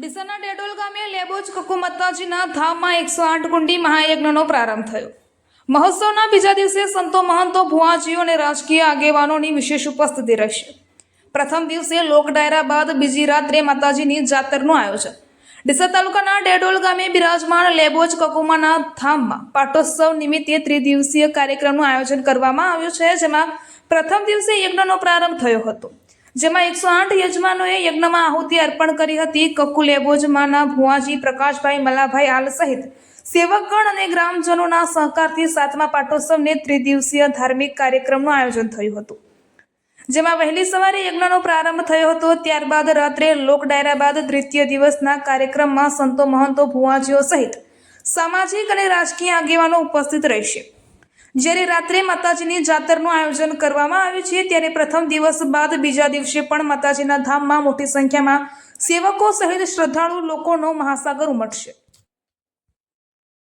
ડીસાના ડેડોલ ગામે લેબોજ કકુ માતાજીના ધામમાં એકસો આઠ કુંડી મહાયજ્ઞનો પ્રારંભ થયો. મહોત્સવના બીજા દિવસે સંતો મહંતો, ભુવાજીઓ અને રાજકીય આગેવાનોની વિશેષ ઉપસ્થિતિ રહેશે. પ્રથમ દિવસે લોક ડાયરા બાદ બીજી રાત્રે માતાજીની જાતરનું આયોજન. ડીસા તાલુકાના ડેડોલ ગામે બિરાજમાન લેબોજ કકુમાના ધામમાં પાટોત્સવ નિમિત્તે ત્રિદિવસીય કાર્યક્રમનું આયોજન કરવામાં આવ્યું છે, જેમાં પ્રથમ દિવસે યજ્ઞનો પ્રારંભ થયો હતો. જેમાં એકસો આઠ યજમાનોએ યજ્ઞમાં આહુતિ અર્પણ કરી હતી. કક્કુ લેબોજમાના ભુવાજી, પ્રકાશભાઈ મલાભાઈ આલ સહિત સેવકગણ અને ગ્રામજનોના સહકારથી સાતમા પાટોત્સવને ત્રિદિવસીય ધાર્મિક કાર્યક્રમનું આયોજન થયું હતું. જેમાં વહેલી સવારે યજ્ઞનો પ્રારંભ થયો હતો. ત્યારબાદ રાત્રે લોક ડાયરા બાદ દ્વિતીય દિવસના કાર્યક્રમમાં સંતો મહંતો ભુવાજીઓ સહિત સામાજિક અને રાજકીય આગેવાનો ઉપસ્થિત રહેશે. જ્યારે રાત્રે માતાજીની જાતરનું આયોજન કરવામાં આવ્યું છે, ત્યારે પ્રથમ દિવસ બાદ બીજા દિવસે પણ માતાજીના ધામમાં મોટી સંખ્યામાં સેવકો સહિત શ્રદ્ધાળુ લોકોનો મહાસાગર ઉમટશે.